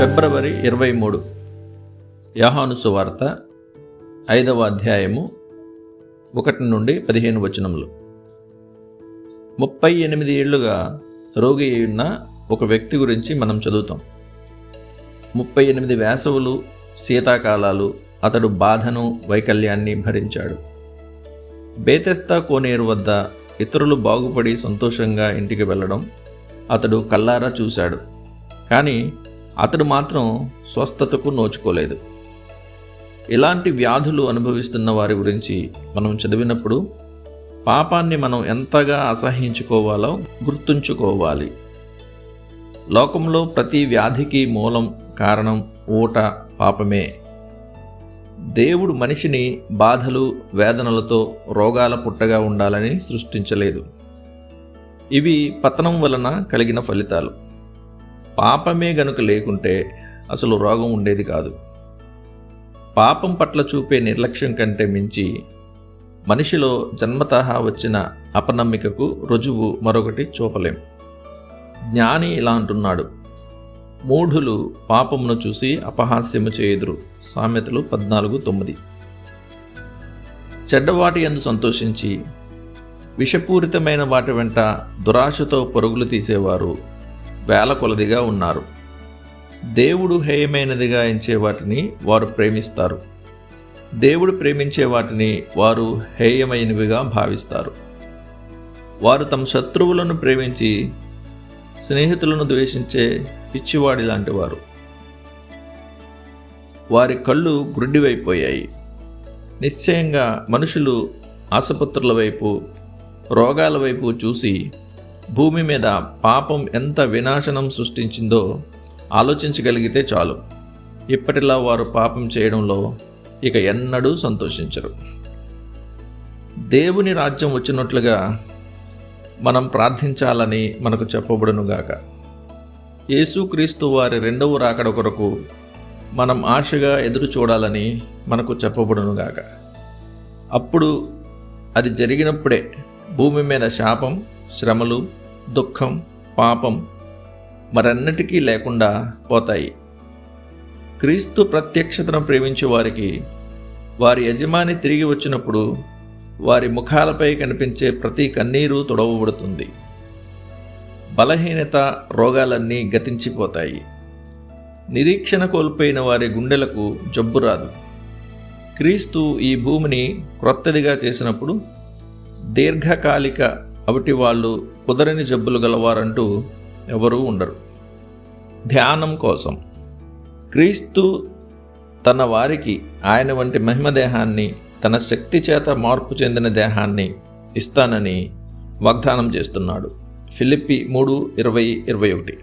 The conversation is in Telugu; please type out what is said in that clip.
ఫిబ్రవరి ఇరవై మూడు. యాహాను సువార్త ఐదవ అధ్యాయము ఒకటి నుండి పదిహేను వచనములు. ముప్పై ఎనిమిది ఏళ్ళుగా రోగి ఉన్న ఒక వ్యక్తి గురించి మనం చదువుతాం. ముప్పై ఎనిమిది వేసవులు శీతాకాలాలు అతడు బాధను వైకల్యాన్ని భరించాడు. బేతెస్తా కోనేరు వద్ద ఇతరులు బాగుపడి సంతోషంగా ఇంటికి వెళ్ళడం అతడు కల్లారా చూశాడు. కానీ అతడు మాత్రం స్వస్థతకు నోచుకోలేదు. ఇలాంటి వ్యాధులు అనుభవిస్తున్న వారి గురించి మనం చదివినప్పుడు పాపాన్ని మనం ఎంతగా అసహించుకోవాలో గుర్తుంచుకోవాలి. లోకంలో ప్రతి వ్యాధికి మూలం కారణం ఊట పాపమే. దేవుడు మనిషిని బాధలు వేదనలతో రోగాల పుట్టగా ఉండాలని సృష్టించలేదు. ఇవి పతనం వలన కలిగిన ఫలితాలు. పాపమే గనుక లేకుంటే అసలు రోగం ఉండేది కాదు. పాపం పట్ల చూపే నిర్లక్ష్యం కంటే మించి మనిషిలో జన్మతహా వచ్చిన అపనమ్మికకు రుజువు మరొకటి చూపలేం. జ్ఞాని ఇలా అంటున్నాడు. మూఢులు పాపమును చూసి అపహాస్యము చేయుదురు. సామెతలు పద్నాలుగు తొమ్మిది. చెడ్డవాటి ఎందు సంతోషించి విషపూరితమైన వాటి వెంట దురాశతో పరుగులు తీసేవారు వేల కొలదిగా ఉన్నారు. దేవుడు హేయమైనదిగా ఎంచే వాటిని వారు ప్రేమిస్తారు. దేవుడు ప్రేమించే వాటిని వారు హేయమైనవిగా భావిస్తారు. వారు తమ శత్రువులను ప్రేమించి స్నేహితులను ద్వేషించే పిచ్చివాడి లాంటి వారు. వారి కళ్ళు గ్రుడ్డివైపోయాయి నిశ్చయంగా మనుషులు ఆసుపత్రుల వైపు రోగాల వైపు చూసి భూమి మీద పాపం ఎంత వినాశనం సృష్టించిందో ఆలోచించగలిగితే చాలు. ఇప్పటిలా వారు పాపం చేయడంలో ఇక ఎన్నడూ సంతోషించరు. దేవుని రాజ్యం వచ్చినట్లుగా మనం ప్రార్థించాలని మనకు చెప్పబడునుగాక యేసుక్రీస్తు వారి రెండవ రాకడ కొరకు మనం ఆశగా ఎదురు చూడాలని మనకు చెప్పబడునుగాక అప్పుడు అది జరిగినప్పుడే భూమి మీద శాపం శ్రమలు దుఃఖం పాపం మరన్నిటికీ లేకుండా పోతాయి. క్రీస్తు ప్రత్యక్షతను ప్రేమించే వారికి వారి యజమాని తిరిగి వచ్చినప్పుడు వారి ముఖాలపై కనిపించే ప్రతి కన్నీరు తొడవబడుతుంది. బలహీనత రోగాలన్నీ గతించిపోతాయి. నిరీక్షణ కోల్పోయిన వారి గుండెలకు జబ్బు రాదు. క్రీస్తు ఈ భూమిని క్రొత్తదిగా చేసినప్పుడు దీర్ఘకాలిక కాబట్టి వాళ్ళు కుదరని జబ్బులు గలవారంటూ ఎవరూ ఉండరు. ధ్యానం కోసం. క్రీస్తు తన వారికి ఆయన వంటి మహిమ దేహాన్ని తన శక్తి చేత మార్పు చెందిన దేహాన్ని ఇస్తానని వాగ్దానం చేస్తున్నాడు. ఫిలిప్పి మూడు ఇరవై ఇరవై ఒకటి.